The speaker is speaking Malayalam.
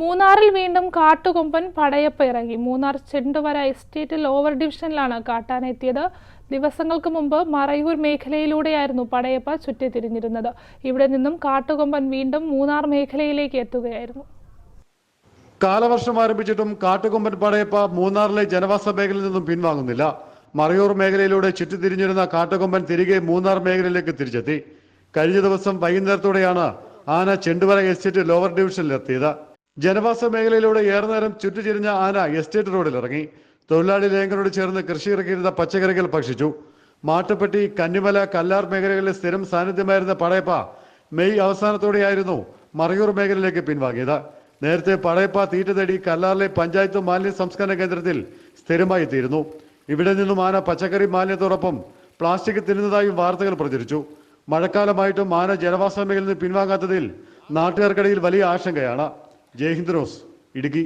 മൂന്നാറിൽ വീണ്ടും കാട്ടുകൊമ്പൻ പടയപ്പ ഇറങ്ങി. മൂന്നാർ ചെണ്ടുവര എസ്റ്റേറ്റിൽ ഓവർ ഡിവിഷനിലാണ് കാട്ടാനെത്തിയത്. ദിവസങ്ങൾക്ക് മുമ്പ് മറയൂർ മേഖലയിലൂടെയായിരുന്നു പടയപ്പ ചുറ്റിത്തിരിഞ്ഞിരുന്നത്. ഇവിടെ നിന്നും കാട്ടുകൊമ്പൻ വീണ്ടും മൂന്നാർ മേഖലയിലേക്ക് എത്തുകയായിരുന്നു. കാലവർഷം ആരംഭിച്ചിട്ടും കാട്ടുകൊമ്പൻ പടയപ്പ മൂന്നാറിലെ ജനവാസ മേഖലയിൽ നിന്നും പിൻവാങ്ങുന്നില്ല. മറയൂർ മേഖലയിലൂടെ ചുറ്റിത്തിരിഞ്ഞിരുന്ന കാട്ടുകൊമ്പൻ തിരികെ മൂന്നാർ മേഖലയിലേക്ക് തിരിച്ചെത്തി. കഴിഞ്ഞ ദിവസം വൈകുന്നേരത്തോടെയാണ് ആന ചെണ്ടുവര എസ്റ്റേറ്റ് ലോവർ ഡിവിഷനിലെത്തിയത്. ജനവാസ മേഖലയിലൂടെ ഏറെ നേരം ചുറ്റുചിരിഞ്ഞ ആന എസ്റ്റേറ്റ് റോഡിൽ ഇറങ്ങി. തൊഴിലാളി ലേഖനോട് ചേർന്ന് കൃഷി ഇറക്കിയിരുന്ന പച്ചക്കറികൾ ഭക്ഷിച്ചു. മാട്ടുപ്പെട്ടി കന്നിമല കല്ലാർ മേഖലകളിലെ സ്ഥിരം സാന്നിധ്യമായിരുന്ന പടയപ്പ മെയ് അവസാനത്തോടെയായിരുന്നു മറയൂർ മേഖലയിലേക്ക് പിൻവാങ്ങിയത്. നേരത്തെ പടയപ്പ തീറ്റ തേടി കല്ലാറിലെ പഞ്ചായത്ത് മാലിന്യ സംസ്കരണ കേന്ദ്രത്തിൽ സ്ഥിരമായി തീരുന്നു ഇവിടെ നിന്നും ആന പച്ചക്കറി മാലിന്യത്തോടൊപ്പം പ്ലാസ്റ്റിക് തിരുന്നതായും വാർത്തകൾ പ്രചരിച്ചു. മഴക്കാലമായിട്ടും ആന ജനവാസ മേഖലയിൽ നിന്ന് പിൻവാങ്ങാത്തതിൽ നാട്ടുകാർക്കിടയിൽ വലിയ ആശങ്കയാണ്. ജയ് ഹിന്ദ് റോസ് ഇടുക്കി